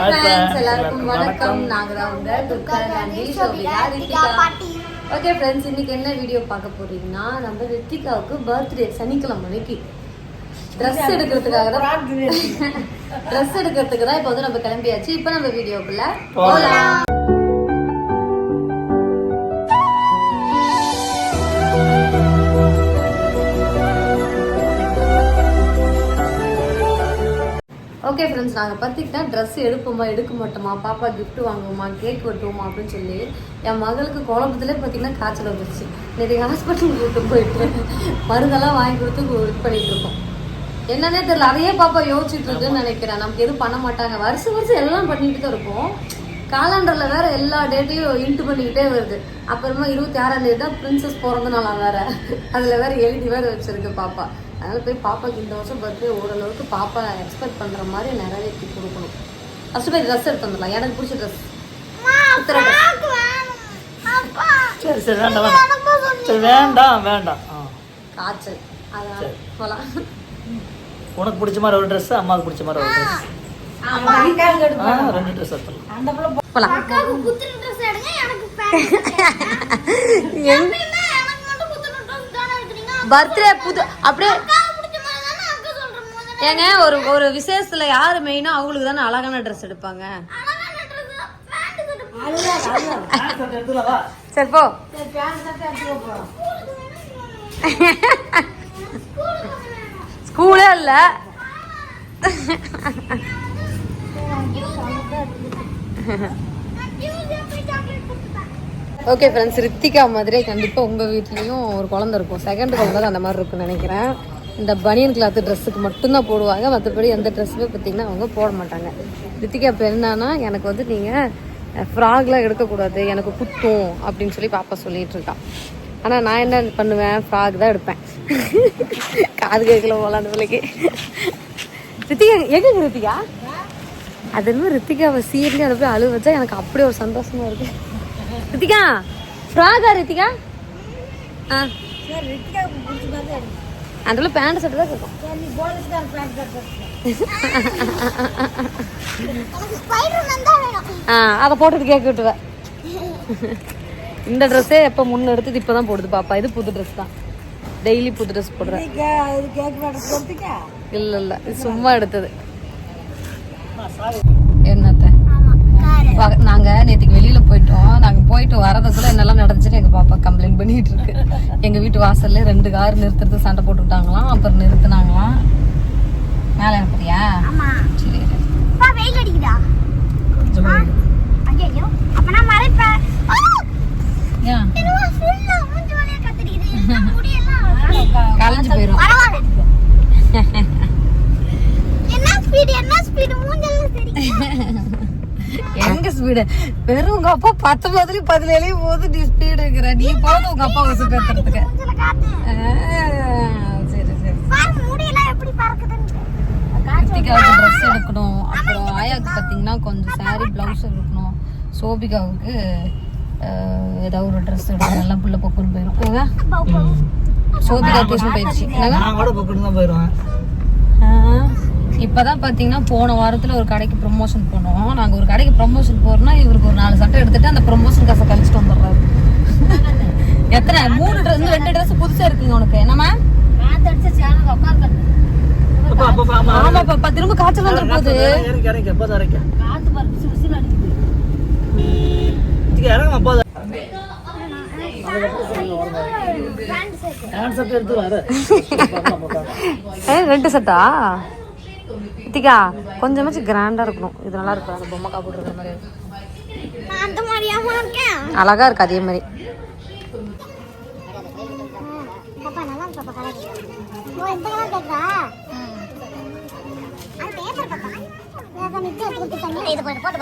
எல்லாருக்கும் எல்லாருக்கும் வணக்கம். நாங்க தான் உங்க துர்கா காந்தி சோபிகா ரித்திகா ஓகே ஃப்ரெண்ட்ஸ் இன்னைக்கு என்ன வீடியோ பார்க்க போறீங்கன்னா நம்ம ரித்திகாவுக்கு பர்த்டே சனிக்கிழமை அன்னைக்கு. ட்ரெஸ் எடுக்கிறதுக்காக தான். ட்ரெஸ் எடுக்கிறதுக்கு தான் இப்போ வந்து நம்ம கிளம்பியாச்சு. இப்போ நம்ம வீடியோக்குள்ள போகலாம் ஓகே ஃப்ரெண்ட்ஸ் நாங்கள் பார்த்திங்கன்னா ட்ரெஸ் எடுப்போமா எடுக்க மாட்டோமா பாப்பா gift வாங்குவோமா கேக் வெட்டுவோமா அப்படின்னு சொல்லி என் மகளுக்கு குழம்புலேயே பார்த்தீங்கன்னா காய்ச்சல் வந்துருச்சு. நிறைய ஹாஸ்பிட்டல் கூட்டு போயிட்டு மருந்தெல்லாம் வாங்கி கொடுத்து இது பண்ணிட்டு இருக்கோம். என்னன்னே தெரியல அதையே பாப்பா யோசிச்சுட்டு இருக்குன்னு நினைக்கிறேன். நமக்கு எதுவும் பண்ண மாட்டாங்க. வருஷம் வருஷம் எல்லாம் பண்ணிட்டு தான் இருப்போம். காலண்டரில் வேற எல்லா டேட்டையும் இன்ட்டு பண்ணிக்கிட்டே வருது. அப்புறமா இருபத்தி ஆறாம் தேதி தான் பிரின்சஸ் பிறந்த நாளா வேற. அதில் வேற எழுதி வேற வச்சிருக்கு பாப்பா. அதனால போய் பாப்பாக்கு இந்த வருஷம் பர்த்டே ஓரளவுக்கு பாப்பா எக்ஸ்பெக்ட் பண்ற மாதிரி நிறைவேற்றி கொடுக்கணும். ஃபர்ஸ்ட் போய் ட்ரெஸ் எடுத்து வந்துடலாம். எனக்கு பிடிச்ச ட்ரெஸ் சரி சரி வேண்டாம் சரி வேண்டாம் வேண்டாம். ஆ. காய்ச்சல். அதனால போகலாம் உனக்கு பிடிச்ச மாதிரி ஒரு ட்ரெஸ் அம்மாவுக்கு பிடிச்ச மாதிரி ஒரு ட்ரெஸ் ரெண்டு ட்ரெஸ் எடுத்துடலாம். போகலாம் பர்த்டே புது அப்படியே. ஏங்க ஒரு ஒரு விசேஷத்துல யாரு மெயினா அவங்களுக்கு தானே அழகான ட்ரெஸ் எடுப்பாங்க? சரி போ. ஸ்கூலே இல்ல. கொடுத்துட்டேன். ஓகே ஃப்ரெண்ட்ஸ் ரித்திகா மாதிரியே கண்டிப்பாக உங்கள் வீட்லேயும் ஒரு குழந்த இருக்கும். செகண்ட் குழந்தை அந்த மாதிரி இருக்கும்னு நினைக்கிறேன். இந்த பனியன் கிளாத்து ட்ரெஸ்ஸுக்கு மட்டும்தான் போடுவாங்க. மற்றபடி எந்த ட்ரெஸ்ஸுமே பார்த்தீங்கன்னா அவங்க போட மாட்டாங்க. ரித்திகா இப்போ என்னன்னா எனக்கு வந்து நீங்கள் ஃப்ராக்லாம் எடுக்கக்கூடாது எனக்கு குத்தும் அப்படின்னு சொல்லி பாப்பா சொல்லிகிட்டு இருக்கான் ஆனால் நான் என்ன பண்ணுவேன்? ஃப்ராக் தான் எடுப்பேன். காது கேட்கல போகலாம் அந்த பிள்ளைக்கு. ரித்திகா எங்க ரித்திகா? அது என்ன ரித்திகாவை சீர்லி அதை போய் அழுவச்சா எனக்கு அப்படி ஒரு சந்தோஷமாக இருக்குது ரித்திகா ஃப்ராகா ரித்திகா? ஆ. அதில் பேண்ட் ஷர்ட் தான் வேணும். ஆ அதை போட்டுட்டு கேட்க விட்டுவேன் இந்த ட்ரெஸ்ஸே எப்போ முன்ன எடுத்தது இப்போ தான் போடுது பாப்பா. இது புது ட்ரெஸ் தான். டெய்லி புது ட்ரெஸ் போடுறேன். இல்லை இல்லை. இது சும்மா எடுத்தது. என்னத்த? ஆமா, car. வ- நாங்க நேத்துக்கு வெளியில போயிட்டோம். நாங்க போயிட்டு வரதுக்குள்ள என்னெல்லாம் நடந்துச்சுன்னு எங்க பாப்பா கம்ப்ளைண்ட் பண்ணிட்டு இருக்கு. எங்க வீட்டு வாசல்ல ரெண்டு கார் நிறுத்துறது சண்டை போட்டுக்கிட்டாங்களாம் அப்புறம் நிறுத்துனாங்களாம். மேல அனுப்புறியா ஆமா. சரி. வெயில் அடிக்குதா? கத்திரிக்குது. என்ன முடியெல்லாம் கலைஞ்சு போயிரும். பரவாயில்ல. என்ன ஸ்பீடு என்ன ஸ்பீடு தெரியும் எங்க ஸ்பீடு வெறும் உங்க அப்பா பத்து மாதிரி பதினேழையும் போது நீ ஸ்பீடு இருக்கிற. நீ போதும் உங்க அப்பா வசு பேத்துறதுக்கு சரி சரி. பாருங்க முடியெல்லாம் எப்படி பறக்குதுன்னு ரித்திகாவுக்கு ட்ரெஸ் எடுக்கணும். அப்புறம் ஆயாவுக்கு பார்த்தீங்கன்னா கொஞ்சம் saree ப்ளவுஸ் எடுக்கணும். சோபிகாவுக்கு ஏதாவது ஒரு ட்ரெஸ் எடுக்கணும். எல்லாம் புள்ள பொக்குன்னு போயிடும் பௌ. சோபிகா டியூஷன் போயிடுச்சு. என்னங்க? நான் கூட பக்கம் தான் போயிடுவேன். இப்பதான் பாத்தீங்கன்னா போன வாரத்துல ஒரு கடைக்கு ப்ரொமோஷன் போனோம். நாங்க ஒரு கடைக்கு ப்ரொமோஷன் போறோம்னா இவருக்கு ஒரு நாலு சட்டை எடுத்துட்டு அந்த ப்ரொமோஷன் காசை கழிச்சிட்டு வந்துடுறாரு. எத்தனை? மூணு ட்ரெஸ் ரெண்டு ட்ரெஸ் புதுசா இருக்குங்க உனக்கு. என்னமா அப்பா அப்பா ஆமா பாப்பா திரும்ப காய்ச்சல் வந்துட போகுது. இறக்கி இறக்கி அப்பா தான் இறக்கி இதுக்கு இறங்க அப்பா தான். டான்ஸ் அப்போ எடுத்து வர. ஏ ரெண்டு செட்டா? திகா கொஞ்சமாச்சும் கிராண்டா இருக்கணும். இது நல்லா இருக்கும் அந்த பொம்மை காப்பு இருக்கிற மாதிரி. அழகா இருக்கு அதே மாதிரி. போட்டு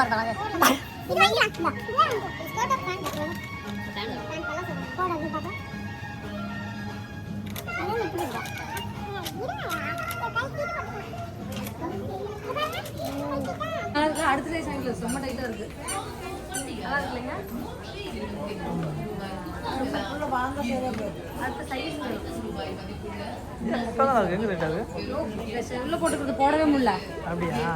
இருக்கா அடுத்த இருக்கு. நல்லா இருக்கு சைஸ் இப்போதான் இருக்கு எங்கே ரேட் ஆகுது உள்ள போட்டுக்கிறது போடவே முடியல. அப்படியா?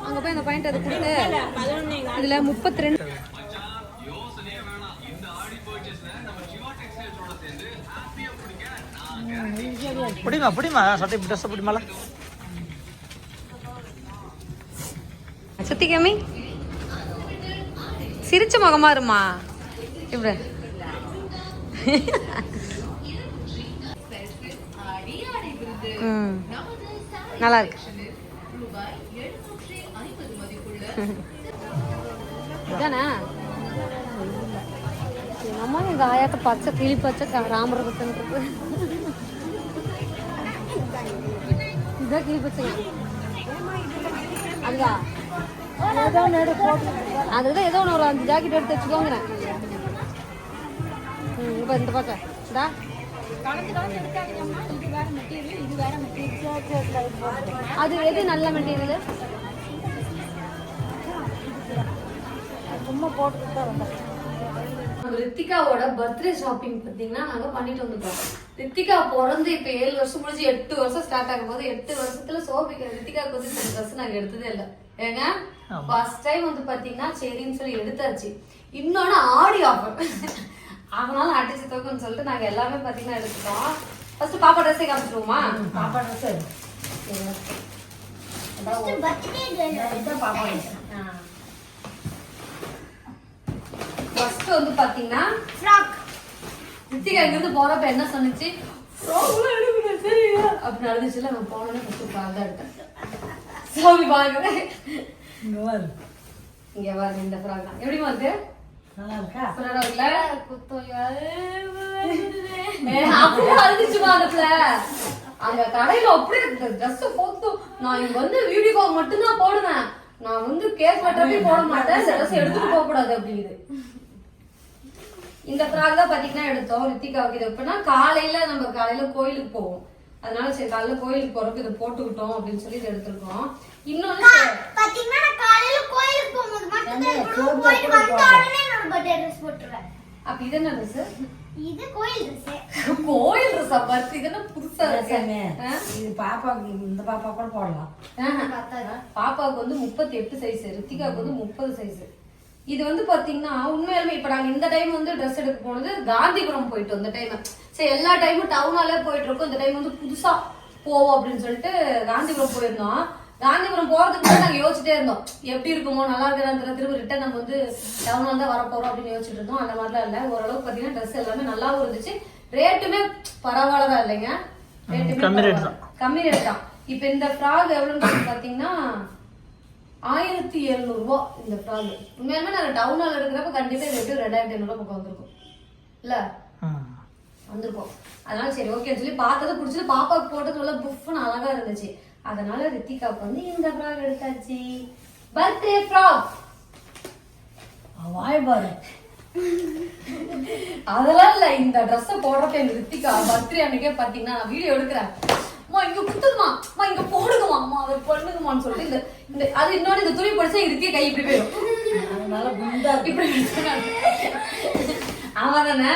அங்க போய் அந்த பாயிண்ட் அதை கொடுத்து இதுல முப்பத்தி ரெண்டு பிடிமா பிடிமா சட்டை ட்ரெஸ் பிடிமால. சுத்தி கம்மி சிரிச்ச முகமா இருமா? இப்படி நல்லா இருக்கு. இதானே? நம்ம அம்மா ஆயாத்த பச்சை கிளி பச்சை க- இதுதான் பச்சைன்றது இதான் கிளி பச்சை அதுவா அதுதான் ஏதோ ஒன்று ஒரு அஞ்சு ஜாக்கெட் எடுத்து வச்சுக்கோங்கிறேன். ம் இப்போ இந்த பக்கம். இந்தா. அது எது நல்ல மெட்டீரியல் சும்மா போட்டு தான் ரித்திகாவோட பர்த்டே ஷாப்பிங் பார்த்தீங்கன்னா நாங்கள் பண்ணிட்டு வந்துட்டோம் ரித்திகா பிறந்து இப்போ ஏழு வருஷம் முடிஞ்சு எட்டு வருஷம் ஸ்டார்ட் ஆகும் போது எட்டு வருஷத்துல சோபிக்க ரித்திகாவுக்கு வந்து இந்த ட்ரெஸ் நாங்கள் எடுத்ததே இல்லை. ஏங்க ஃபர்ஸ்ட் டைம் வந்து பார்த்தீங்கன்னா சரின்னு சொல்லி எடுத்தாச்சு. இன்னொன்று ஆடி ஆஃபர் அதனால அடிச்சு தோக்குன்னு சொல்லிட்டு நாங்கள் எல்லாமே பார்த்தீங்கன்னா எடுத்துட்டோம். ஃபர்ஸ்ட் பாப்பா ட்ரெஸ்ஸே காமிச்சிருவோமா? பாப்பா ட்ரெஸ் ஃபர்ஸ்ட் வந்து பார்த்தீங்கன்னா ரித்திகா இங்கிருந்து போறப்ப என்ன சொன்னுச்சு? அப்படின்னு அழுதுச்சுல நான் போனோன்னே ஃபர்ஸ்ட் ஃப்ராக் தான் எடுத்தேன். சாமி பாருங்க. இங்க பாருங்க இந்த ஃப்ராக் இருக்கு? சூப்பரா இருக்குல்ல? குத்தோயா? ஏ, அப்படியே அழுதுச்சுமா அந்த கடையில அப்படியே ட்ரெஸ் போத்தும் நான் இங்க வந்து வீடியோ மட்டும்தான் போடுவேன். நான் வந்து கேக் வெட்டுறப்பே போட மாட்டேன். ட்ரெஸ் எடுத்துட்டு போக கூடாது அப்படிங்குது. இந்த ஃப்ராக் தான் பாத்தீங்கன்னா எடுத்தோம் ரித்திகாவுக்கு இது எப்படின்னா காலையில நம்ம காலையில கோயிலுக்கு போவோம். அதனால சரி காலையில கோயிலுக்கு போறப்ப இதை போட்டுக்கிட்டோம் அப்படின்னு சொல்லி இதை எடுத்திருக்கோம். இன்னொன்னு பாத்தீங்கன்னா காலையில கோயிலுக்கு போகும்போது மட்டும். போயிட்டு வந்த உடனே என்னோட பர்த்டே ட்ரெஸ் போட்டுருவேன். அப்ப இது என்ன ட்ரெஸ் இது கோயில் ட்ரெஸ் கோயில் ட்ரெஸ்ஸா பார்த்து இது என்ன புதுசா? இது பாப்பாக்கு இந்த பாப்பா கூட போடலாம். ஆஹா. பாப்பாவுக்கு வந்து முப்பத்தி எட்டு சைஸ் ரித்திகாவுக்கு வந்து முப்பது சைஸ் இது வந்து பாத்தீங்கன்னா உண்மையாலுமே இப்ப நாங்க இந்த டைம் வந்து ட்ரெஸ் எடுக்க போனது காந்திபுரம் போயிட்டு இந்த டைம் சரி எல்லா டைமும் டவுனாலே போயிட்டு இருக்கோம் இந்த டைம் வந்து புதுசா போவோம் அப்படின்னு சொல்லிட்டு காந்திபுரம் போயிருந்தோம். காந்திபுரம் போறதுக்கு முன்னாடி நாங்க யோசிச்சுட்டே இருந்தோம். எப்படி இருக்குமோ நல்லா இருக்குதா திரும்ப ரிட்டர்ன் நம்ம வந்து டவுன்ல தான் வர போறோம் அப்படின்னு யோசிச்சுட்டு இருந்தோம். அந்த மாதிரிலாம் இல்ல. ஓரளவுக்கு பாத்தீங்கன்னா ட்ரெஸ் எல்லாமே நல்லாவும் இருந்துச்சு. ரேட்டுமே பரவாயில்லதான் இல்லைங்க. ரேட்டுமே கம்மி ரேட் தான். இப்போ இந்த ஃப்ராக் எவ்வளோன்னு சொல்லி பார்த்தீங்கன்னா ஆயிரத்தி எழுநூறுபா இந்த ஃப்ராக் உண்மையாலுமே நாங்கள் டவுனில் எடுக்கிறப்ப கண்டிப்பாக ரேட்டு ரெண்டாயிரத்தி ஐநூறுபா பக்கம் வந்திருக்கும். இல்லை? வந்திருக்கோம். அதனால சரி ஓகேன்னு சொல்லி பார்த்தது பிடிச்சது. பாப்பாவுக்கு போட்டது உள்ள புஃப்னு அழகா இருந்துச்சு. அதனால ரித்திகாவுக்கு வந்து இந்த ஃப்ராக் எடுத்தாச்சு. பர்த்டே ஃப்ராக் வாய் பாரு. அதெல்லாம் இல்ல இந்த ட்ரெஸ் போடுறப்ப எங்க ரித்திகா பர்த்டே அன்னைக்கே பாத்தீங்கன்னா நான் வீடியோ எடுக்கிறேன். அம்மா இங்க குத்துதுமா அம்மா இங்க போடுங்கம்மா அம்மா அதை பண்ணுங்கம்மான்னு சொல்லிட்டு இந்த இந்த அது இன்னொரு இந்த துணி படிச்சா ரித்திகா கை இப்படி போயிடும் அதனால குண்டா. இப்படி. ஆமா தானே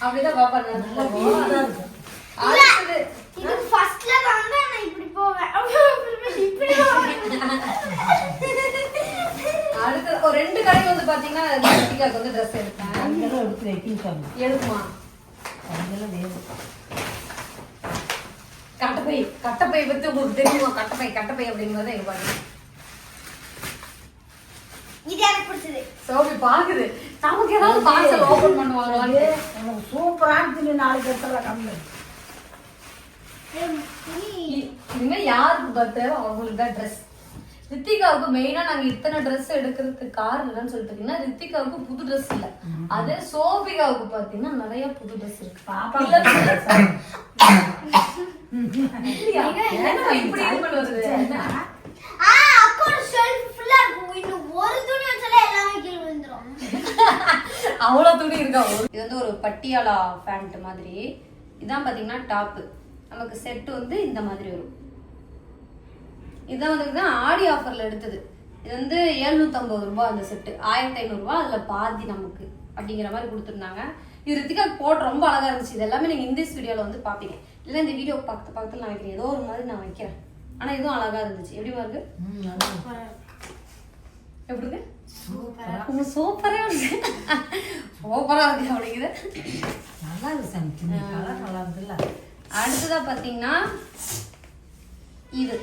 அப்படிதான் பாப்பா நல்லா நான் குண்டா இருக்கு. அடுத்தது இது ஃபர்ஸ்ட்ல வந்து நான் இப்படி போவேன் இப்படி ஒரு ரெண்டு கடைக்கு வந்து பாத்தீங்கன்னா ரித்திகாக்கு வந்து ட்ரெஸ் எடுத்தேன். எடுக்குமா அங்கெல்லாம் வேணும். கட்டப்பை கட்டப்பை பத்தி உங்களுக்கு தெரியுமா? கட்டப்பை கட்டப்பை அப்படிங்கறத எங்க பாருங்க. இது எனக்கு பிடிச்சது. சோபி பாக்குது நமக்கு ஏதாவது பார்சல் ஓபன் பண்ணுவாங்களான்னு உனக்கு சூப்பரான துணி நாளைக்கு எடுத்துடலாம் கம்மி இ- இனிமே யாருக்கு பர்த்டே அவங்களுக்கு தான் ட்ரெஸ் ரித்திகாவுக்கு மெயினா நாங்க இத்தனை ட்ரெஸ் எடுக்கிறதுக்கு காரணம் என்னன்னு சொல்லிட்டு பாத்தீங்கன்னா ரித்திகாவுக்கு புது ட்ரெஸ் இல்ல. அதே சோபிகாவுக்கு பாத்தீங்கன்னா நிறைய புது ட்ரெஸ் இருக்கு. பாப்பா ஒரு துணி இருக்கா? இது வந்து ஒரு பட்டியாலா பேண்ட் மாதிரி. இதான் பாத்தீங்கன்னா டாப் நமக்கு செட் வந்து இந்த மாதிரி வரும். இதான் வந்து ஆடி ஆஃபர்ல எடுத்தது. இது வந்து எழுநூத்தம்பது ரூபாய் அந்த செட்டு ஆயிரத்தி ஐநூறுரூவா அதில் பாதி நமக்கு அப்படிங்கிற மாதிரி கொடுத்துருந்தாங்க. இது ரித்திகா போட்டு ரொம்ப அழகா இருந்துச்சு. இது எல்லாமே நீங்கள் இந்த வீடியோவில் வந்து பார்ப்பீங்க. இல்லை இந்த வீடியோ பக்கத்து பக்கத்தில் நான் வைக்கிறேன். ஏதோ ஒரு மாதிரி நான் வைக்கிறேன். ஆனால் இதுவும் அழகா இருந்துச்சு. எப்படி இருக்கு ம், நல்லா இருக்கு. எப்படி இருக்கு. உங்க சூப்பரா இருக்கு. சூப்பரா இருக்கு. அப்படிங்குது. நல்லா இருக்கு நல்லா இருக்குல்ல. அடுத்ததா பாத்தீங்கன்னா இது.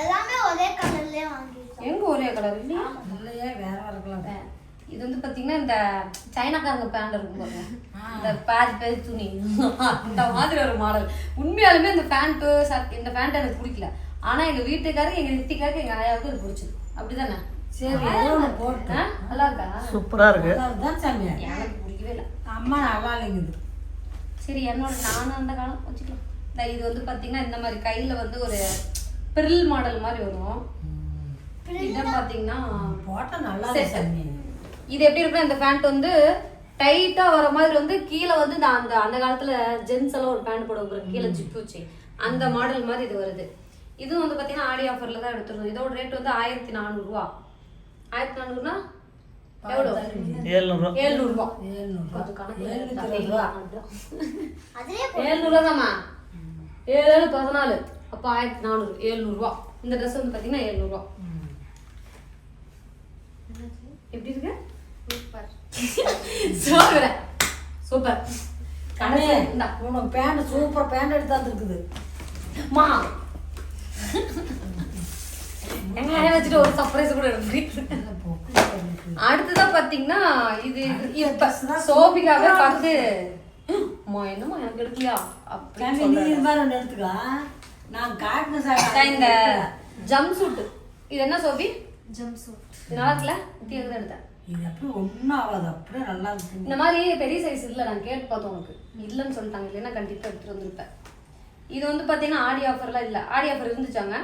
எல்லாமே ஒரே கலர்லயே வாங்கிட்டோம் எங்க ஒரே கலர் இல்லையா இல்லையே வேற வேற கலர் இது வந்து பாத்தீங்கன்னா இந்த சைனாக்காரங்க பேண்ட் இருக்கும் பாருங்க. இந்த பேட்ச் பேட்ச் துணி. அந்த மாதிரி ஒரு மாடல் உண்மையாலுமே இந்த பேண்ட் இந்த பேண்ட் எனக்கு பிடிக்கல. ஆனா எங்க வீட்டுக்காரர் எங்க நித்திக்காருக்கு எங்க ஆயாவுக்கு இது பிடிச்சது. சரி ஒன்று போட்டு. ஆ? நல்லா இருக்கா? சூப்பரா இருக்கு. சாமி. எனக்கு பிடிக்கவே இல்லை. அம்மா நல்லா இல்லைங்குது சரி என்னோட நானும் அந்த காலம் வச்சுக்கலாம். இந்த இது வந்து பாத்தீங்கன்னா இந்த மாதிரி கையில வந்து ஒரு பிரில் மாடல் மாதிரி வரும். இதான் பாத்தீங்கன்னா போட்டா நல்லா இருக்கு இது எப்படி இருக்குன்னா இந்த பேண்ட் வந்து டைட்டா வர மாதிரி வந்து கீழே வந்து நான் அந்த அந்த காலத்துல ஜென்ஸ் எல்லாம் ஒரு பேண்ட் போடுவாங்க பாருங்க, கீழே ஜிப் வச்சு. அந்த மாடல் மாதிரி இது வருது. இதுவும் வந்து பாத்தீங்கன்னா ஆடி ஆஃபர்ல தான் எடுத்துருந்தோம். இதோட ரேட் வந்து ஆயிரத்தி நானூறுரூவா ஆயிரத்தி நானூறுனா எவ்வளோ? ஏழ்நூறுவா. தாம்மா ஏழு ஏழு பதினாலு. அப்போ ஆயிரத்தி நானூறு. ஏழ்நூறுவா. இந்த ட்ரெஸ் வந்து பார்த்தீங்கன்னா ஏழ்நூறுவா. எப்படி இருக்கு? சூப்பர் சூப்பர் கண்ணே. உனக்கு பேண்ட் சூப்பர் பேண்ட் எடுத்து வந்துருக்குது மா. எங்க வச்சுட்டு ஒரு சர்ப்ரைஸ் கூட இருக்கு அடுத்ததா பாத்தீங்கன்னா இது சோபிகாவே பார்த்து அம்மா என்னம்மா எனக்கு எடுக்கலையா? அப்படி சாமி நீ இது மாதிரி ஒன்று எடுத்துக்கலாம் நான் காட்டின சார் இந்த ஜம்ப் சூட் இது என்ன சோபி? ஜம்ப் சூட் இது நல்லா இருக்குல்ல? வித்தியாசம் தான் எடுத்தேன். இது அப்படி ஒன்றும் ஆகாது அப்படியே நல்லா இருக்கு. இந்த மாதிரி பெரிய சைஸ் இல்ல நான் கேட்டு பார்த்தோம் உனக்கு. இல்லைன்னு சொல்லிட்டாங்க இல்லைன்னா கண்டிப்பா எடுத்துட்டு வந்திருப்பேன். இது வந்து பாத்தீங்கன்னா ஆடி ஆஃபர்லாம் இல்ல. ஆடி ஆஃபர் இருந்துச்சாங்க?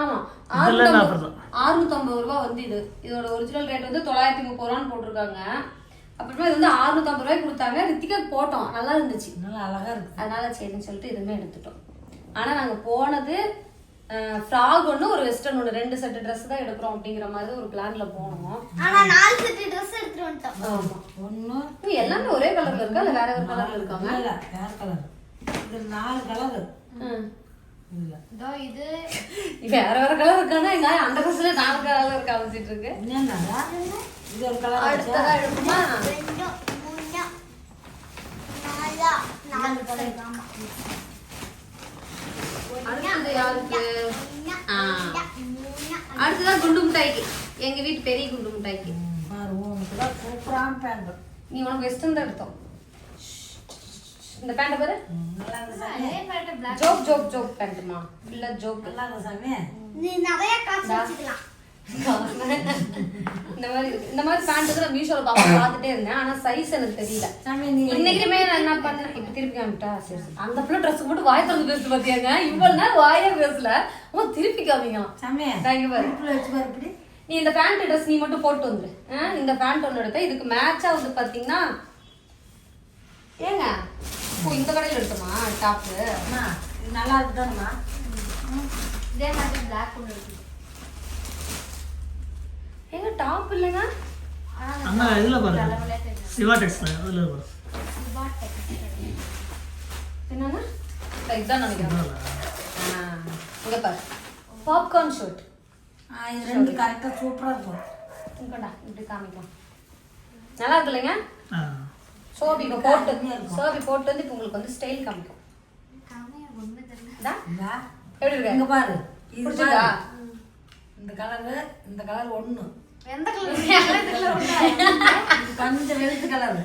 ஆமா. இதெல்லாம் offer தான். அறுநூத்தம்பது ரூபா வந்து இது. இதோட ஒரிஜினல் ரேட் வந்து தொள்ளாயிரத்தி முப்பது ரூபான்னு போட்டிருக்காங்க. அப்புறமா இது வந்து அறுநூத்தம்பது ரூபாய்க்கு கொடுத்தாங்க. ரித்திகாக்கு போட்டோம். நல்லா இருந்துச்சு. நல்லா அழகா இருக்கு. அதனால சரின்னு சொல்லிட்டு இதுவுமே எடுத்துட்டோம். ஆனா நாங்க போனது ஃப்ராக் ஒன்று ஒரு வெஸ்டர்ன் ஒன்று ரெண்டு செட்டு ட்ரெஸ் தான் எடுக்கிறோம் அப்படிங்கிற மாதிரி ஒரு பிளான்ல போனோம். ஆனா நாலு செட்டு ட்ரெஸ் எடுத்துட்டு வந்துட்டோம். ஆமா. ஒன்று இது எல்லாமே ஒரே கலர்ல இருக்கா? இல்ல வேற வேற கலர்ல இருக்காங்க இல்லை வேற கலர் இது நாலு கலர் ம். இல்லை. வேற வேற கலர் இருக்கானா? எங்க அந்த ட்ரெஸ்ல நாலு கலர்ல இருக்கு என்னன்னா? இது ஒரு கலர் அடுத்ததா எடுக்குமா ரெண்டு மூணு நாலா நாலு கலர் ஆமா. அடுத்தது யாருக்கு? ஒண்ணு, ஆ. ரெண்டு, மூணு, அடுத்ததா குண்டு மிட்டாய்க்கு. எங்க வீட்டு பெரிய குண்டு மிட்டாய்க்கு. சூப்பரான பேண்ட். நீ உனக்கு வெஸ்டர்ன் தான் எடுத்தோம். இந்த பேண்ட் பாரு. நல்லா இருக்கு சாமி. ஜோக் ஜோக் ஜோக் பேண்ட்டுமா? இல்ல ஜோக் நல்லா இருக்கு சாமி. நீ நிறைய காசு வச்சுக்கலாம். இந்த மாதிரி இந்த மாதிரி பேண்ட் நான் மீஷோல பார்த்து பார்த்துட்டே இருந்தேன். ஆனா சைஸ் எனக்கு தெரியல. இன்னைக்குமே நான் என்ன பண்ணேன்? இப்ப திருப்பி காமிட்டா? சரி அந்த பிள்ளை ட்ரெஸ் மட்டும் வாய் திறந்து பேசு பாத்தியாங்க? இவ்வளவு நேரம் வாயே பேசல. அம்மா திருப்பி இப்படி. நீ இந்த பேண்ட் ட்ரெஸ் நீ மட்டும் போட்டு வந்துரு. இந்த பேண்ட் ஒன்று எடுத்த இதுக்கு மேட்சா வந்து பாத்தீங்கன்னா ஏங்க? ஓ இந்த கடையில் எடுத்தோமா? டாப்பு நல்லா இருக்குதானம்மா? இதே மாதிரி பிளாக் ஒன்று இருக்கு. டாப் இல்லைங்க அண்ணா இதுல பாருங்க. சிவா டெக்ஸ்ல அதுல பாரு என்னன்னா இந்த இதுதான் நினைக்கிறேன். ஆ, இங்க பாரு. பாப்கார்ன் ஷர்ட் ஆ, இது ரெண்டு கரெக்டாக சூப்பராக இருக்கும். இங்கடா இப்படி காமிக்கலாம் நல்லா இருக்கு இல்லைங்க? ஆ. சோபி இப்போ போட்டு சோபி போட்டு வந்து இப்போ உங்களுக்கு வந்து ஸ்டைல் காமிக்கும். எப்படி இருக்கு? இங்க பாரு. இந்த கலரு இந்த கலர் ஒண்ணு. எந்த கலர் கொஞ்சம் வெளுத்து கலர்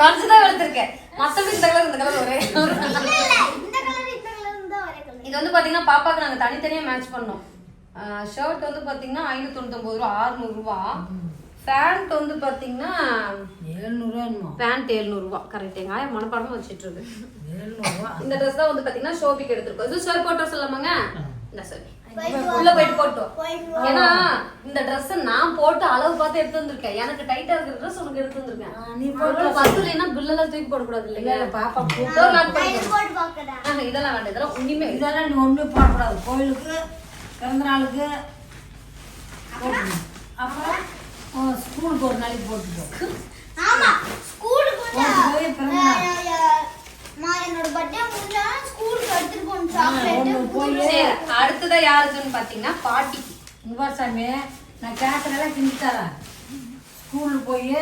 கொஞ்சம் தான் எடுத்திருக்கேன் மத்தபடி இந்த கலர் இந்த கலர் ஒரே இல்ல இல்ல இந்த கலர் இந்த கலர் தான் ஒரே கலர் இது வந்து பாத்தீங்கன்னா பாப்பாக்கு நாங்க தனித்தனியா மேட்ச் பண்ணோம். ஷர்ட் வந்து பாத்தீங்கன்னா ஐநூத்தி தொண்ணூத்தொன்பது ரூபா அறுநூறு ரூபா. பேண்ட் வந்து பாத்தீங்கன்னா ஏழ்நூறுவா என்னமோ. பேண்ட் எழுநூறுவா கரெக்ட் எங்க ஆயா மனப்பாடமா வச்சிட்டு இருக்கு. இந்த ட்ரெஸ் தான் வந்து பாத்தீங்கன்னா ஷோபிக்கு எடுத்திருக்கோம். இது சார் போட்டோ சொல்லாமாங்க? இந்த சார் உள்ள போயிட்டு போட்டு. போயிட்டு ஏன்னா இந்த Dress நான் போட்டு அளவு பார்த்து எடுத்து வந்திருக்கேன். எனக்கு டைட்டா இருக்கிற ட்ரெஸ் உனக்கு எடுத்து வந்திருக்கேன். நீ ஒருவேளை பத்து இல்லைன்னா பில்லெல்லாம் தூக்கி போடக்கூடாது இல்ல இல்லையா? இல்ல பாப்பா போட்டு இதெல்லாம் வேண்டாம் இதெல்லாம் உண்மையுமே. இதெல்லாம் நீ ஒண்ணுமே போடக்கூடாது கோயிலுக்கு பிறந்த நாளுக்கு. அப்புறம்? ஸ்கூலுக்கு ஒரு நாளைக்கு போட்டுக்கோ. ஆமா ஸ்கூலுக்கு போட்டு போய் பிறந்த நாள். அடுத்ததா யாருக்குன்னு பாத்தீங்கன்னா பாரு சாமி நான் கேட்கறதெல்லாம் செஞ்சு தரேன் ஸ்கூலுக்கு போய்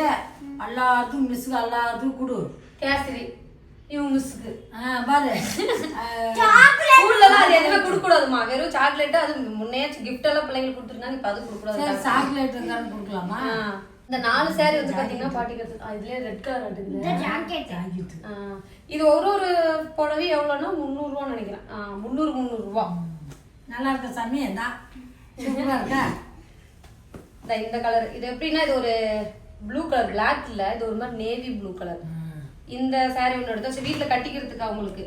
எல்லாத்துக்கும் மிஸ்ஸுக்கு எல்லாத்துக்கும் கொடு. கேசரி இவங்க மிஸ்ஸுக்கு ஆ பாரு. ஸ்கூல்ல தான் அது எதுவுமே கொடுக்க கூடாதுமா வெறும் சாக்லேட் அது முன்னே கிஃப்ட் எல்லாம் பிள்ளைங்களுக்கு கொடுத்துருந்தாங்க இப்ப அது கொடுக்க சரி கூடாது சாக்லேட் இருந்தாலும் கொடுக்கலாமா. இந்த நாலு சேரீ வந்து பாத்தீங்கன்னா பாட்டிக்கு எடுத்து- ஆ, இதுலயே ரெட் கலர். ஆ, இது ஒரு ஒரு புடவை எவ்வளோன்னா முந்நூறுரூவான்னு நினைக்கிறேன். முந்நூறு முந்நூறுரூவா நல்லா இருக்க சாமி தான் சூப்பரா இருக்கா? இந்த இந்த கலர் இது எப்படின்னா இது ஒரு ப்ளூ கலர் பிளாக் இல்ல இது ஒரு மாதிரி நேவி ப்ளூ கலர் இந்த saree ஒன்று எடுத்தோம் சரி வீட்டில் கட்டிக்கிறதுக்கு அவங்களுக்கு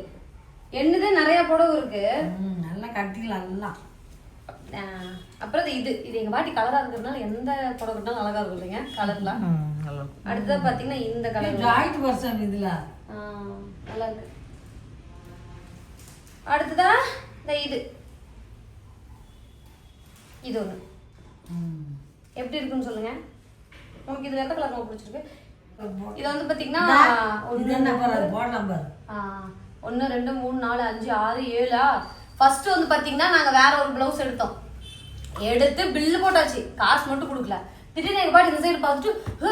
என்னதே நிறைய புடவை இருக்கு. நல்லா கட்டிக்கலாம் எல்லாம் ஆ, அப்புறம் இது இது இது எங்க பாட்டி கலரா இருக்கிறதுனால எந்த புடவை கட்டினாலும் அழகா இருக்கும் இல்லைங்க கலர்லாம் ம், நல்லா இருக்கும். அடுத்தது பாத்தீங்கன்னா இந்த கலர் ஜாயிண்ட் வருஷம் இதுல. நல்லா இருக்கு. அடுத்ததா இந்த இது. இது ஒண்ணு. ம். எப்படி இருக்குன்னு சொல்லுங்க. உங்களுக்கு இதுல எந்த கலர் ரொம்ப பிடிச்சிருக்கு? இது வந்து பாத்தீங்கன்னா இது என்ன? பாரு அது போடலாம் பாரு ஒன்று ரெண்டு மூணு நாலு அஞ்சு ஆறு ஏழா ஃபர்ஸ்ட் வந்து பாத்தீங்கன்னா நாங்க வேற ஒரு பிளவுஸ் எடுத்தோம். எடுத்து பில்லு போட்டாச்சு. காசு மட்டும் கொடுக்கல. திடீர்னு எங்க பாட்டி இந்த சைடு பார்த்துட்டு "ஹு,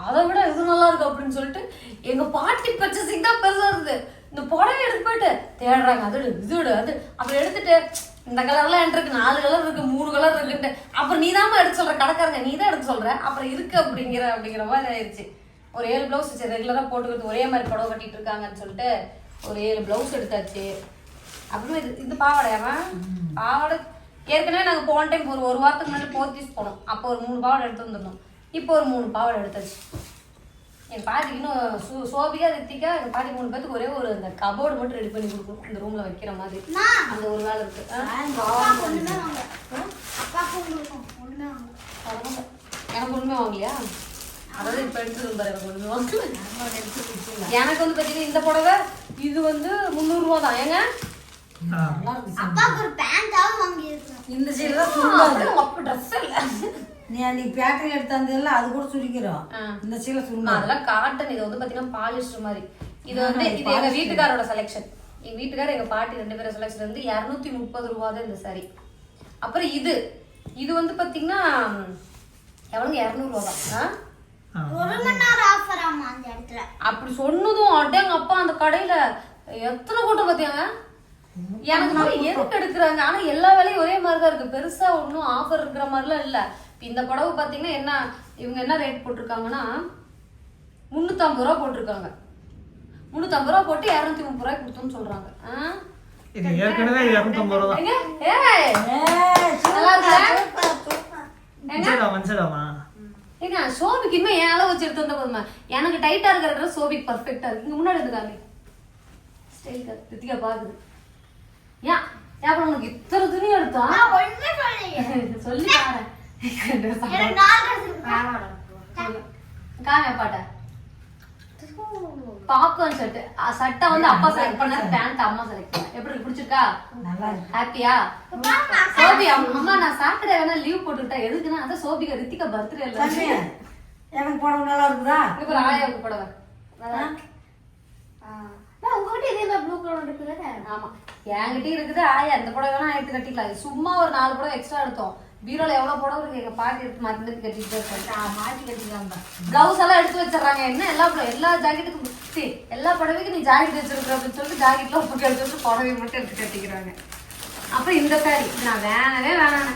அதை விட இது நல்லா இருக்கு அப்படின்னு சொல்லிட்டு எங்க பாட்டி பர்ச்சேசிங் தான் பெருசா இருக்குது இந்த புடவை எடுத்து போயிட்டு தேடுறாங்க அது எடு, இது எடு, அது. அப்புறம் எடுத்துட்டு இந்த கலர்லாம் என்கிட்ட இருக்கு நாலு கலர் இருக்கு மூணு கலர் இருக்குன்ட்டு. அப்புறம் நீ தான் எடுக்க சொல்ற கடைக்காரங்க நீ தான் எடுக்க சொல்ற? அப்புறம் இருக்கு அப்படிங்கிற அப்படிங்கிற மாதிரி ஆயிடுச்சு ஒரு ஏழு பிளவுஸ் சரி ரெகுலரா போட்டுக்கிறது ஒரே மாதிரி புடவை கட்டிட்டு இருக்காங்கன்னு சொல்லிட்டு ஒரு ஏழு பிளவுஸ் எடுத்தாச்சு. அப்புறமா இது இது பாவாடையாமா பாவாடை ஏற்கனவே நாங்கள் போன டைம் ஒரு ஒரு வாரத்துக்கு முன்னாடி போர்த்தீஸ் போனோம். அப்போ ஒரு மூணு பாவாடை எடுத்து வந்துருந்தோம். இப்போ ஒரு மூணு பாவாடை எடுத்தாச்சு. எங்கள் பாட்டிக்கு இன்னும் சோ சோபிகா ரித்திகா எங்கள் பாட்டி மூணு பேத்துக்கு ஒரே ஒரு அந்த கபோர்டு மட்டும் ரெடி பண்ணி கொடுக்கணும். இந்த ரூமில் வைக்கிற மாதிரி. அந்த ஒரு வேலை இருக்கு. எனக்கு ஒன்றுமே வாங்கலையா? அதாவது இப்போ எடுத்துட்டு பாரு எனக்கு ஒன்றுமே வாங்கல. எனக்கு வந்து பார்த்தீங்கன்னா இந்த புடவை இது வந்து முந்நூறுரூவா தான் ஏங்க? அப்பாக்கு ஒரு பேண்டாவது வாங்கி இருக்கேன் இந்த சைடு தான் சுருங்காது அப்போ ட்ரெஸ் இல்லை. நீ அன்னைக்கு பேக்கரி எடுத்தாந்ததுல அது கூட சுருக்கிறோம். இந்த சீலை அம்மா, சுருங்காது அதெல்லாம் காட்டன் இது வந்து பாத்தீங்கன்னா பாலிஸ்டர் மாதிரி. இது வந்து இது எங்க வீட்டுக்காரோட செலெக்ஷன் எங்க வீட்டுக்காரர் எங்க பாட்டி ரெண்டு பேரும் செலெக்ஷன் வந்து இரநூத்தி முப்பது ரூபா தான் இந்த saree. அப்புறம் இது. இது வந்து பாத்தீங்கன்னா எவ்வளவு இரநூறுவா தான். ஆ? ஆ. ஒரு மணி நேரம் ஆஃபர் ஆமா அந்த இடத்துல. அப்படி சொன்னதும் அடேங்க அப்பா அந்த கடையில எத்தனை கூட்டம் பாத்தியாங்க எனக்கு மாதிரி எதுக்கு எடுக்கிறாங்க? ஆனா எல்லா வேலையும் ஒரே மாதிரி தான் இருக்கு. பெருசா ஒன்றும் ஆஃபர் இருக்கிற மாதிரிலாம் இல்ல. இப்ப இந்த புடவை பாத்தீங்கன்னா என்ன இவங்க என்ன ரேட் போட்டிருக்காங்கன்னா முந்நூற்றம்பது ரூபா போட்டிருக்காங்க. முந்நூற்றம்பது ரூபா போட்டு இரநூத்தி முப்பது ரூபாய்க்கு கொடுத்தோன்னு சொல்றாங்க? இது ஏற்கனவே இரநூத்தம்பது ரூபா ஏங்க சோபிக்கு இன்னும் என் அளவு வச்சு எடுத்து வந்தா போதுமா? எனக்கு டைட்டா இருக்கிற சோபிக்கு பர்ஃபெக்டா இருக்கு. இங்க முன்னாடி ஸ்டைல் ரித்திகா பாக்குது. ஏன் அப்புறம் உனக்கு இத்தனை துணி எடுத்தா ஒண்ணுமே சொல்லலையே சொல்லி பாரு. காமியா பாட்ட பாப்கார்ன் ஷர்ட் சட்டை வந்து அப்பா செலக்ட் பண்ண பேண்ட் அம்மா செலக்ட் பண்ண எப்படி? பிடிச்சிருக்கா ஹாப்பியா சோபி அம்மா நான் சாட்டர்டே வேணா லீவ் போட்டுக்கிட்டா எதுக்குன்னா அதான் சோபிகா ரித்திகா பர்த்டே இல்லை எனக்கு புடவை நல்லா இருக்குதா இங்க ஒரு ஆயாவுக்கு புடவை உங்ககிட்ட இதே மாதிரி ப்ளூ கலர் இருக்குது ஆமா. என்கிட்டயும் இருக்குது. ஆயா இந்த புடவை வேணா எடுத்து கட்டிக்கலாம். சும்மா ஒரு நாலு புடவை எக்ஸ்ட்ரா எடுத்தோம். பீரோல எவ்வளவு புடவை இருக்கு? எங்க பாட்டி எடுத்து மாத்தி மாத்தி கட்டிட்டு மாற்றி கட்டிக்கலாம் பிளவுஸ் எல்லாம் எடுத்து வச்சிடறாங்க. என்ன எல்லா புடவை எல்லா ஜாக்கெட்டுக்கும் சீ, எல்லா புடவைக்கும் நீ ஜாக்கெட் வச்சிருக்க அப்படின்னு சொல்லிட்டு ஜாக்கெட்லாம் போட்டு எடுத்து வச்சு புடவை மட்டும் எடுத்து கட்டிக்கிறாங்க. அப்புறம் இந்த சாரி நான் வேணவே வேணானே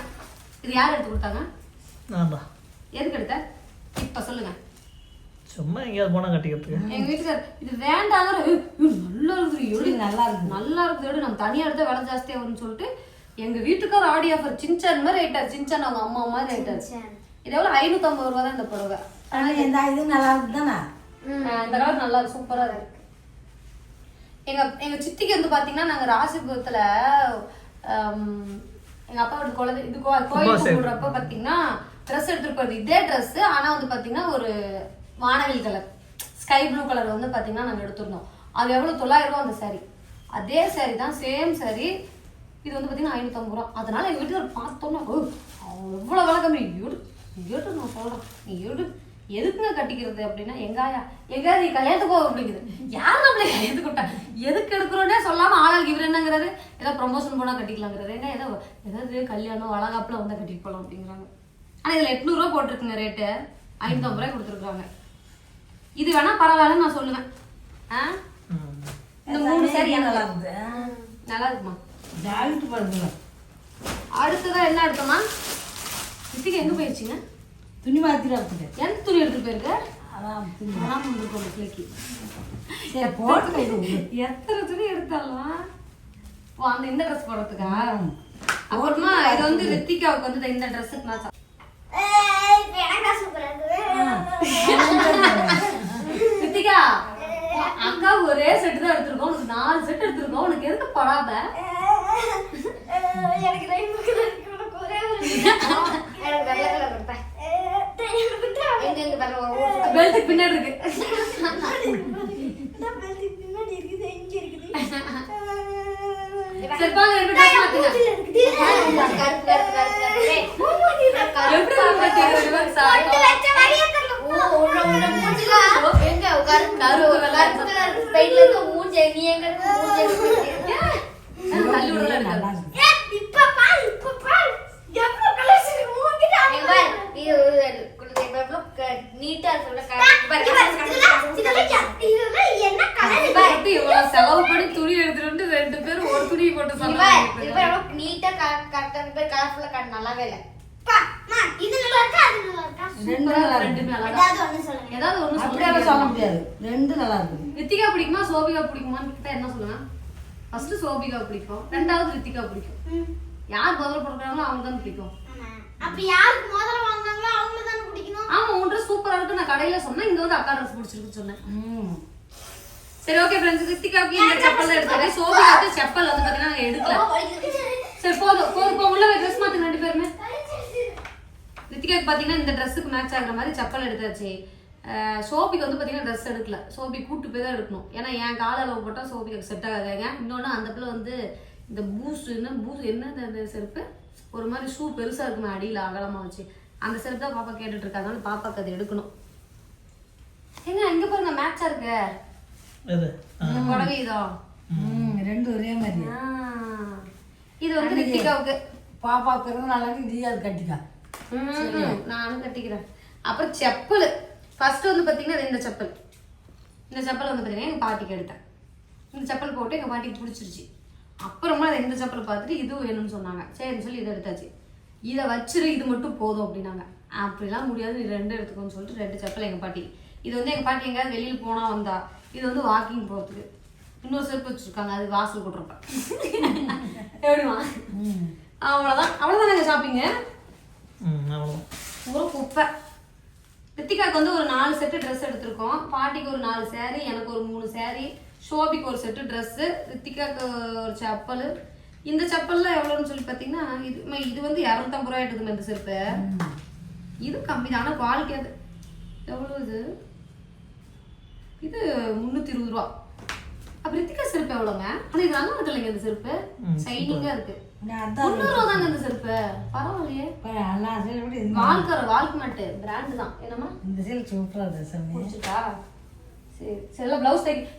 இது யார் எடுத்து கொடுத்தாங்க? ஆமா எதுக்கு எடுத்த? இப்ப சொல்லுங்க. சும்மா எங்கேயாவது போனா கட்டிக்கிறதுக்கு. எங்க வீட்டுக்கார் இது வேண்டாங்கிற "ஏய், இது நல்லா இருக்குது எடு. நல்லா இருக்கு. நல்லா இருக்குது எடு. நம்ம தனியா எடுத்தா விலை ஜாஸ்தியா வரும்னு சொல்லிட்டு எங்க வீட்டுக்கார ஆடி ஆஃபர் சின்சான் மாதிரி ஆயிட்டார் சின்சான் அவங்க அம்மா மாதிரி ஆயிட்டார் இது எவ்வளவு ஐநூத்தம்பது ரூபா தான் இந்த புடவை. ஆனா இந்த இது நல்லா இருக்கு தானே இந்த கலர் நல்லா சூப்பரா இருக்கு. எங்க எங்க சித்திக்கு வந்து பாத்தீங்கன்னா நாங்க ராசிபுரத்துல எங்க அப்பா வீட்டு குழந்தை இது கோ- கோயிலுக்கு. போடுறப்ப பாத்தீங்கன்னா ட்ரெஸ் எடுத்துட்டு போறது இதே Dress. ஆனா வந்து பாத்தீங்கன்னா ஒரு வானவில் கலர் ஸ்கை ப்ளூ கலர் வந்து பார்த்தீங்கன்னா நாங்கள் எடுத்துருந்தோம். அது எவ்வளோ தொள்ளாயிரம் ரூபா அந்த saree. அதே saree தான் சேம் saree. இது வந்து பார்த்தீங்கன்னா ஐநூற்றம்பது ரூபா. அதனால எங்கள் வீட்டில் பார்த்தோன்னா ஓ எவ்வளோ விலை கம்மி. எடு எடு நான் சொல்கிறேன் நீ எடு. எதுக்குங்க கட்டிக்கிறது? அப்படின்னா எங்காயா எங்கேயா நீ கல்யாணத்துக்கு போக பிடிக்குது. யார் நம்மளை கல்யாணத்துக்கு விட்டா எதுக்கு எடுக்கிறோன்னே சொல்லாமல் ஆளாளுக்கு இவர் என்னங்கிறாரு? ஏதோ ப்ரொமோஷன் போனால் கட்டிக்கலாங்கிறாரு. என்ன ஏதோ ஏதாவது கல்யாணம் அழகாப்பில் வந்தால் கட்டிட்டு போகலாம் அப்படிங்கிறாங்க. ஆனால் இதில் எட்நூறுரூவா போட்டிருக்குங்க ரேட்டு ஐநூற்றம்பது ரூபாய் கொடுத்துருக்குறாங்க. இது வேணா பரவாயில்லன்னு நான் சொல்லுவேன். ஆ. இந்த மூணு சாரி நல்லா இருக்குது. நல்லா இருக்குமா? ஜாயிண்ட் பண்ணுங்க அடுத்ததா என்ன எடுத்தோமா? இத்திக்கு எங்க போயிடுச்சுங்க துணி மாத்திரம் இருக்குது எந்த துணி எடுத்துட்டு போயிருக்க? அதான் வந்திருக்கோம் பிள்ளைக்கு. சரி போட்டு. எத்தனை துணி எடுத்தாலும்? ஓ அந்த இந்த ட்ரெஸ் போடுறதுக்கா. அப்புறமா இது வந்து ரித்திகாவுக்கு வந்து இந்த ட்ரெஸ்ஸுக்கு நான் உன் அக்கா ஒரே செட்டு தான் எடுத்திருக்கோம் உனக்கு நாலு செட் எடுத்திருக்கோம் உனக்கு எதுக்கு படாத எனக்கு ரெண்டு கலர் இருக்கு உனக்கு ஒரே ஒரு எனக்கு வெள்ளை கலர் கொடுப்பேன் எங்க ஒரு பெல்ட்டுக்கு பின்னாடி இருக்கு பின்னாடி இருக்குது எங்க இருக்குது சரி பாங்க ரெண்டு ட்ரெஸ் மாத்துங்க கருப்பு கருப்பு கருப்பு எப்படி இருக்கு பாத்தியா ரெண்டு பேரும் சாரி தள்ளி நல்லா இருக்காது இருக்கு எப்படி இவ்வளவு துணி எடுத்துட்டு ரெண்டு பேரும் ஒரு துணி போட்டு சொன்னாங்க நல்லாவே இல்ல இது நல்லா இருக்கா அது நல்லா ரெண்டு சொல்லுங்க ரெண்டு நல்லா இருக்குது ரித்திகா பிடிக்குமா சோபிகா பிடிக்குமான்னு கிட்ட என்ன சொல்லுங்க ஃபர்ஸ்ட் சோபிகா பிடிக்கும். ரெண்டாவது ரித்திகா பிடிக்கும். ம். யார் முதல்ல போடுறாங்களோ அவங்க தான் பிடிக்கும். ஆமா. அப்ப யாருக்கு முதல்ல வாங்குனாங்களோ அவங்க தானே பிடிக்கணும்? ஆமா உன் ட்ரெஸ் சூப்பரா இருக்கு. நான் கடையில சொன்னேன் இங்க வந்து அக்கா ட்ரெஸ் பிடிச்சிருக்குன்னு சொன்னேன். ம். சரி ஓகே ஃப்ரெண்ட்ஸ் ரித்திகாவுக்கு இந்த செப்பல் தான் எடுத்தேன் சோபிகாவுக்கு செப்பல் வந்து பாத்தீங்கன்னா எடுக்கல. சரி போதும் போதும். போ உள்ள ட்ரெஸ் மாத்துங்க ரெண்டு பேருமே. ரித்திகாக்கு பாத்தீங்கன்னா இந்த ட்ரெஸ்ஸுக்கு மேட்ச் ஆகுற மாதிரி செப்பல் எடுத்தாச்சு. சோபிக்கு வந்து பாத்தீங்கன்னா ட்ரெஸ் எடுக்கல. சோபி கூட்டு போய் தான் எடுக்கணும். ஏன்னா என் கால அளவு போட்டால் சோபிக்கு செட் ஆகாதுங்க இன்னொன்று அந்த பிள்ளை வந்து இந்த பூஸ் என்ன பூஸ் என்ன இந்த- செருப்பு? ஒரு மாதிரி ஷூ பெருசா இருக்குமே அடியில அகலமா வச்சு. அந்த செருப்பு தான் பாப்பா கேட்டுட்டு இருக்காங்க அதனால பாப்பாக்கு அது எடுக்கணும். ஏங்க இங்க பாருங்க மேட்சா இருக்கு. புடவை இதோ. ரெண்டு ஒரே மாதிரி. ஆ. இது வந்து ரித்திகாவுக்கு. பாப்பா பிறந்த நாளைக்கு நீ அது கட்டிக்கா. நானும் கட்டிக்கிறேன். அப்புறம் செப்பல். ஃபர்ஸ்ட் வந்து பாத்தீங்கன்னா இது இந்த செப்பல். இந்த செப்பல் வந்து பாத்தீங்கன்னா எங்க பாட்டிக்கு எடுத்தேன். இந்த செப்பல் போட்டு எங்க பாட்டிக்கு பிடிச்சிருச்சு. அப்புறமா அதை இந்த செப்பல் பார்த்துட்டு இது வேணும்னு சொன்னாங்க. சரின்னு சொல்லி இதை எடுத்தாச்சு. இதை வச்சிரு இது மட்டும் போதும் அப்படின்னாங்க. அப்படிலாம் முடியாது. நீ ரெண்டு எடுத்துக்கோன்னு சொல்லிட்டு ரெண்டு செப்பல் எங்க பாட்டி. இது வந்து எங்க பாட்டி எங்கேயாவது வெளியில் போனா வந்தா இது வந்து வாக்கிங் போகிறதுக்கு இன்னொரு செருப்பு வச்சிருக்காங்க. அது வாசல் கூட்டுறப்ப எப்படிமா ம். அவ்வளோதான் அவ்வளோதானங்க ஷாப்பிங்கு குப்பை. ரித்திகாக்கு வந்து ஒரு நாலு செட்டு ட்ரெஸ் எடுத்திருக்கோம். பாட்டிக்கு ஒரு நாலு saree எனக்கு ஒரு மூணு saree ஷோபிக்கு ஒரு செட்டு ட்ரெஸ்ஸு ரித்திகாக்கு ஒரு செப்பல் இந்த செப்பல்லாம் எவ்வளோன்னு சொல்லி பார்த்தீங்கன்னா இது இது வந்து இரநூத்தம்பது ரூபா எடுத்துக்கணும் இந்த செருப்பு இது கம்மி தான் ஆனால் குவாலிட்டி அது. எவ்வளோ இது? இது முந்நூற்றி இருபது ரூபா. அப்போ ரித்திகா செருப்பு எவ்வளோங்க ஆனால் இது நல்லா இருக்கு இல்லைங்க இந்த செருப்பு. ஷைனிங்காக இருக்குது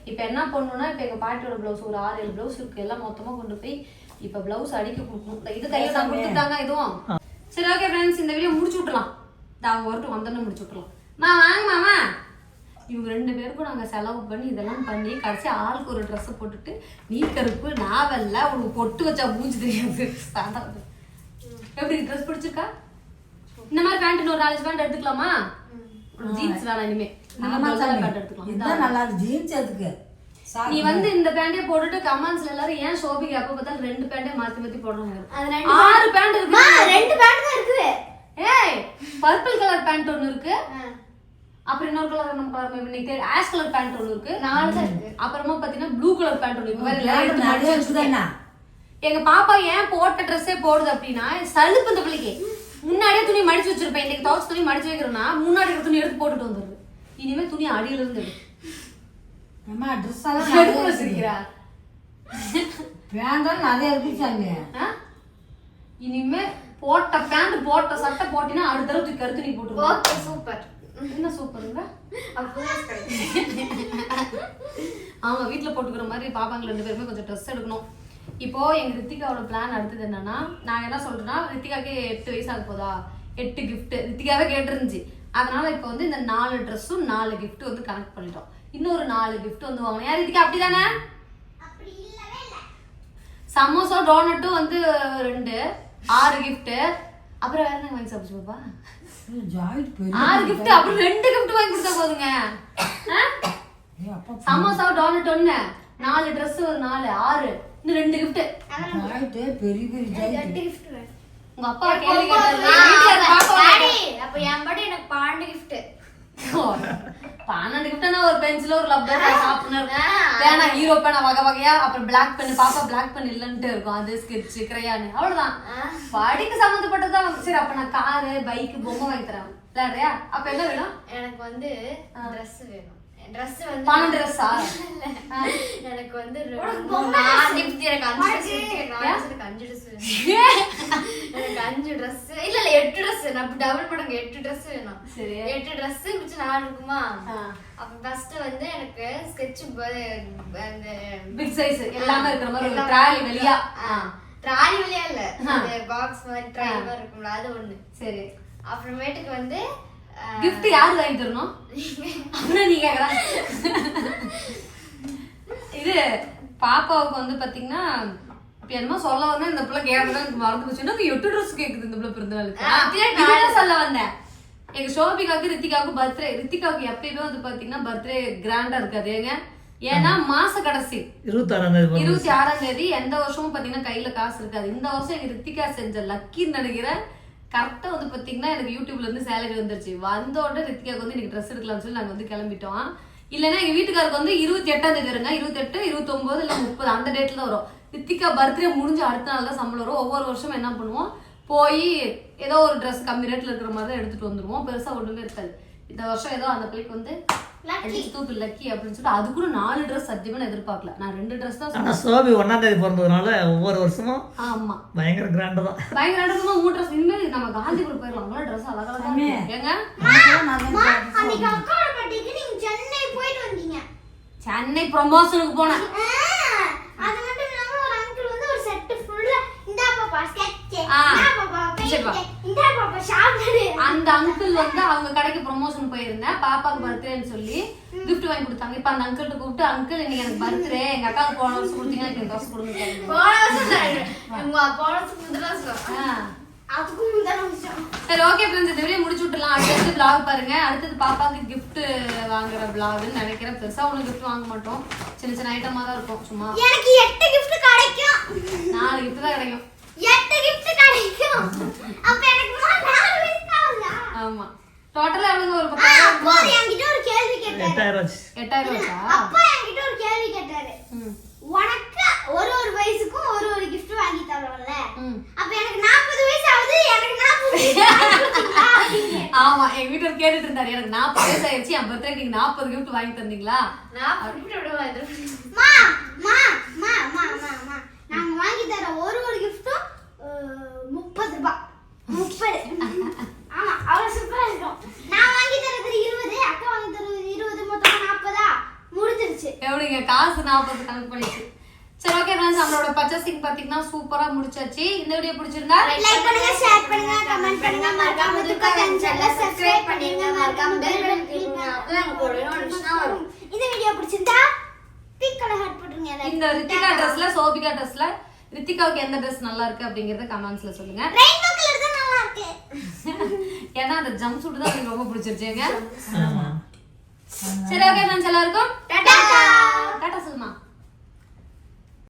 இப்போ என்ன பண்ணணும்னா இப்போ எங்கள் பாட்டியோட ப்ளவுஸ் ஒரு ஆறு ஏழு ப்ளவுஸ் இருக்கு. எல்லாம் மொத்தமாக கொண்டு போய் இப்போ ப்ளவுஸ் அடிக்க கொடுக்கணும். இந்த இது கையில் தான் கொடுத்துட்டாங்க இதுவும். சரி ஓகே ஃப்ரெண்ட்ஸ் இந்த வீடியோ முடிச்சு விட்டுலாம் அவங்க வரட்டும் வந்தோன்னு முடிச்சு விட்டுலாம் மா வாங்க மாமா. இவங்க ரெண்டு பேருக்கும் நாங்கள் செலவு பண்ணி இதெல்லாம் பண்ணி கடைசி ஆளுக்கு ஒரு ட்ரெஸ்ஸை போட்டுட்டு நீ கருப்பு நான் வெள்ளை உனக்கு பொட்டு வச்சா மூஞ்சி தெரியாது. சாதம் எப்படி ட்ரெஸ் பிடிச்சிருக்கா? இந்த மாதிரி பேண்ட் ஒரு நாலஞ்சு பேண்ட் எடுத்துக்கலாமா? ஜீன்ஸ் வேணாம் இனிமே. இதுதான் நல்லா இருக்கு. ஜீன்ஸ் எதுக்கு? நீ வந்து இந்த பேண்டே போட்டுட்டு கமெண்ட்ஸ்ல எல்லாரும் ஏன் ஷோபிக்கு எப்ப பார்த்தாலும் ரெண்டு பேண்டே மாத்தி மாத்தி போடுறாங்க அது ரெண்டு ஆறு பேண்ட் இருக்கு. ரெண்டு பேண்ட் தான் இருக்குது. ஏய் பர்பிள் கலர் பேண்ட் ஒன்னு இருக்கு. அப்புறம் இன்னொரு கலர் நம்ம கலர் இன்னைக்கு ஆஷ் கலர் பேண்ட் ஒன்னு இருக்கு. நாலு அப்புறமா பாத்தீங்கன்னா ப்ளூ கலர் பேண்ட் ஒன்னு இருக்கு. எடுத்து. எங்க பாப்பா ஏன் போட்ட ட்ரெஸ்ஸே போடுது அப்படின்னா சலுப்பு இந்த பிள்ளைக்கு. முன்னாடியே துணி மடிச்சு வச்சிருப்பேன். இன்னைக்கு துவச்ச துணி மடிச்சு வைக்கிறேன்னா முன்னாடி இருக்கிற துணி எடுத்து போட்டுட்டு வந்துருது இனிமே துணி அடியில இருந்து எடு. அம்மா ட்ரெஸ் எல்லாம் இருக்குது. வச்சிருக்கிறா நிறைய ஆ? இனிமே போட்ட பேண்ட் போட்ட சட்டை போட்டினா அடுத்த தடவை கருத்து நீ போட்டுருவோம் ஓகே சூப்பர் என்ன சூப்பருங்க ஆமா வீட்ல போட்டுக்கிற மாதிரி பாப்பாங்க ரெண்டு பேருமே கொஞ்சம் ட்ரெஸ் எடுக்கணும். இப்போ எங்க ரித்திகாவோட பிளான் அடுத்தது என்னன்னா நான் என்ன சொல்றேன்னா ரித்திகாக்கு எட்டு வயசு ஆக போதா? எட்டு gift. ரித்திகாவே கேட்டிருந்துச்சு. அதனால இப்போ வந்து இந்த நாலு ட்ரெஸ்ஸும் நாலு gift வந்து கனெக்ட் பண்ணிட்டோம். இன்னொரு நாலு gift வந்து வாங்கணும். யார் ரித்திகா அப்படிதானே? சமோசா டோனட்டும் வந்து ரெண்டு ஆறு gift. அப்புறம் வேற என்ன வாங்கி சாப்பிடுச்சு பாப்பா? ஆறு gift அப்புறம் ரெண்டு gift வாங்கி கொடுத்தா போதுங்க. சமோசா டோனட் ஒண்ணு நாலு Dress ஒரு நாலு ஆறு இன்னும் ரெண்டு gift. பெரிய பெரிய உங்க அப்பா கேள்வி கேட்டாரு வீட்டுல பாப்பா டாடி அப்ப என் படி எனக்கு கிஃப்ட் ஓ, பன்னெண்டு கிஃப்ட்னா ஒரு பென்சில் ஒரு லப்பர் ஆ. பேனா ஹீரோ பேனா வகை வகையா அப்புறம் பிளாக் பென் பாப்பா பிளாக் பென் இல்லன்ட்டு இருக்கும். அது ஸ்கெட்ச் கிரையானு அவ்வளவுதான். படிக்க சம்மந்தப்பட்டதா சரி அப்ப நான் காரு பைக் பொம்மை வாங்கி தரேன். விளையாடுறியா? அப்ப என்ன வேணும்? எனக்கு வந்து Dress வேணும். Dress வந்து பன்னெண்டு ட்ரெஸ்ஸா எனக்கு வந்து எனக்கு அஞ்சு எனக்கு அஞ்சு வேணும் எனக்கு அஞ்சு Dress. இல்ல இல்ல எட்டு Dress நான் டபுள் மடங்கு எட்டு Dress வேணும். சரி. எட்டு Dress மிச்சம் நாலு இருக்குமா. அப்ப ஃபர்ஸ்ட் வந்து எனக்கு ஸ்கெட்ச் அந்த பிக் சைஸ் எல்லாமே இருக்கிற மாதிரி ட்ராலி வெளியா? ட்ராலி வழியா இல்ல. பாக்ஸ் மாதிரி ட்ரை மாதிரி இருக்கும்ல. அது ஒண்ணு. சரி. அப்புறமேட்டுக்கு வந்து கிஃப்ட் யாரு வாங்கி தரணும்? அப்புறம் நீ கேக்குற. இது பாப்பாவுக்கு வந்து பாத்தீங்கன்னா இப்ப என்னமோ சொல்ல வந்தேன் இந்த பிள்ளை கேட்கறதா எனக்கு மறந்து போச்சு. எனக்கு எட்டு ட்ரெஸ் கேக்குது இந்த பிள்ளை பிறந்தநாளுக்கு. நான் சொல்ல வந்தேன். எங்க சோபிகாவுக்கு ரித்திகாவுக்கு பர்த்டே ரித்திகாவுக்கு எப்பயுமே வந்து பாத்தீங்கன்னா பர்த்டே கிராண்டா இருக்காது. ஏங்க? ஏன்னா மாச கடைசி. இருபத்தி ஆறாம் தேதி எந்த வருஷமும் பாத்தீங்கன்னா கையில காசு இருக்காது. இந்த வருஷம் எங்க ரித்திகா செஞ்ச லக்கின்னு நினைக்கிறேன். கரெக்டாக வந்து பார்த்தீங்கன்னா எனக்கு யூடியூப்லேருந்து சேலரி வந்துருச்சு. வந்த உடனே வந்து எனக்கு ட்ரெஸ் எடுக்கலாம்னு சொல்லி நாங்கள் வந்து கிளம்பிட்டோம். இல்லைன்னா எங்கள் வீட்டுக்காருக்கு வந்து இருபத்தி எட்டாம் தேதி வருங்க. இருபத்தெட்டு இருபத்தொம்போது இல்லை முப்பது அந்த டேட்டில் தான் வரும். ரித்திகா பர்த்டே முடிஞ்சு அடுத்த நாள் தான் சம்பளம் வரும். ஒவ்வொரு வருஷமும் என்ன பண்ணுவோம்? போய் ஏதோ ஒரு ட்ரெஸ் கம்மி ரேட்டில் இருக்கிற மாதிரி தான் எடுத்துகிட்டு வந்துடுவோம் பெருசாக ஒன்றுமே இருக்காது. இந்த வருஷம் ஏதோ அந்த பிள்ளைக்கு வந்து தூக்கு லக்கி அப்படின்னு சொல்லிட்டு அது கூட நாலு ட்ரெஸ் சத்தியமா நான் எதிர்பார்க்கல. நான் ரெண்டு ட்ரெஸ் தான் ஆனா சோபி தேதி பிறந்ததுனால ஒவ்வொரு வருஷமும் ஆமா. பயங்கர கிராண்டா தான். பயங்கர மூணு ட்ரெஸ் இனிமேல் நம்ம காந்திபுரம் போயிடலாம். அவ்வளோ ட்ரெஸ் அழகா அழகா இருக்கு. ஏங்க? அன்னைக்கு அக்காவோட பர்த்டேக்கு நீங்க சென்னை போயிட்டு வந்தீங்க. சென்னை ப்ரொமோஷனுக்கு போனேன் ஆ, அது மட்டும் இல்லாம ஒரு அங்கிள் வந்து ஒரு செட் ஃபுல்லா இந்தா பாப்பா ஸ்கெட்ச் ஆ. இந்தா பாப்பா சரி, வா. பெயிண்ட் இந்தா பாப்பா ஷார்ப்னர் அந்த அங்கிள் வந்து அவங்க கடைக்கு ப்ரொமோஷன் போயிருந்தேன். பாப்பாக்கு பர்த்டேன்னு சொல்லி கிஃப்ட் வாங்கி கொடுத்தாங்க. இப்போ அந்த அங்கிள்கிட்ட கூப்பிட்டு அங்கிள் இன்னைக்கு எனக்கு பர்த்டே. எங்க அக்காவுக்கு போன வருஷம் கொடுத்தீங்கன்னா எனக்கு ட்ரெஸ் கொடுங்க. போன வருஷம் போன வருஷம் சரி ஓகே ஃப்ரெண்ட்ஸ் இந்த வீடியோ முடிச்சு விட்டுலாம் அடுத்தது vlog பாருங்க. அடுத்தது பாப்பாக்கு gift வாங்குற vlogன்னு நினைக்கிறேன். பெருசா ஒன்றும் gift வாங்க மாட்டோம். சின்ன சின்ன ஐட்டமா தான் இருக்கும். சும்மா எனக்கு எட்டு gift கிடைக்கும். நாலு gift தான் கிடைக்கும். எட்டு gift கிடைக்கும். அப்ப எனக்கு நாலு ஆமா. டோட்டலா எவ்வளவு ஒரு அப்பா என்கிட்ட ஒரு கேள்வி கேட்டாரு. எட்டாயிரம் ஆச்சு எட்டாயிரம் ரூபாய்க்கா அப்பா என்கிட்ட ஒரு கேள்வி கேட்டாரு. ம். உனக்கு ஒரு ஒரு வயசுக்கும் ஒரு ஒரு gift வாங்கி தரோம்ல. அப்ப எனக்கு நாற்பது வயசு ஆகுது எனக்கு நாற்பது. ஆமா எங்க வீட்டுல கேட்டுட்டு இருந்தாரு. எனக்கு நாற்பது வயசு ஆயிடுச்சு என் பர்த்டே நீங்க நாற்பது கிஃப்ட் வாங்கி தந்தீங்களா? மா, மா, மா, மா, மா, மா. நாங்க வாங்கி தர ஒரு ஒரு கிஃப்டும் முப்பது ரூபாய். முப்பது. ஆமா அவ்வளவு சூப்பரா இருக்கும். நான் வாங்கி தரது இருபது அக்கா வாங்கி தரது இருபது மொத்தமா நாற்பதா முடிஞ்சிருச்சு. எப்படிங்க காசு நாற்பது கணக்கு பண்ணிச்சு. சரி ஓகே ஃப்ரெண்ட்ஸ் நம்மளோட பர்ச்சேசிங் பாத்தீங்கன்னா சூப்பரா முடிச்சாச்சு. இந்த வீடியோ பிடிச்சிருந்தா லைக் பண்ணுங்க ஷேர் பண்ணுங்க கமெண்ட் பண்ணுங்க. மறக்காம துக்கா சேனலை சப்ஸ்கிரைப் பண்ணிடுங்க மறக்காம பெல் பட்டன் கிளிக் பண்ணுங்க. அப்பதான் எனக்கு ஒரு நோட்டிஃபிகேஷன் வரும். இந்த வீடியோ பிடிச்சிருந்தா பிங்க் கலர் ஹார்ட் போட்டுருங்க. இந்த ரித்திகா ட்ரெஸ்ல சோபிகா ட்ரெஸ்ல ரித்திகாவுக்கு எந்த ட்ரெஸ் நல்லா இருக்கு அப்படிங்கறத கமெண்ட்ஸ்ல சொல்லுங்க. ரெயின்போ கலர் ஏன்னா அந்த ஜம்ப் சூட் தான் எனக்கு ரொம்ப பிடிச்சிருச்சுங்க. சரி ஓகே ஃப்ரெண்ட்ஸ் எல்லாருக்கும் டாடா. டாடா சொல்லுமா.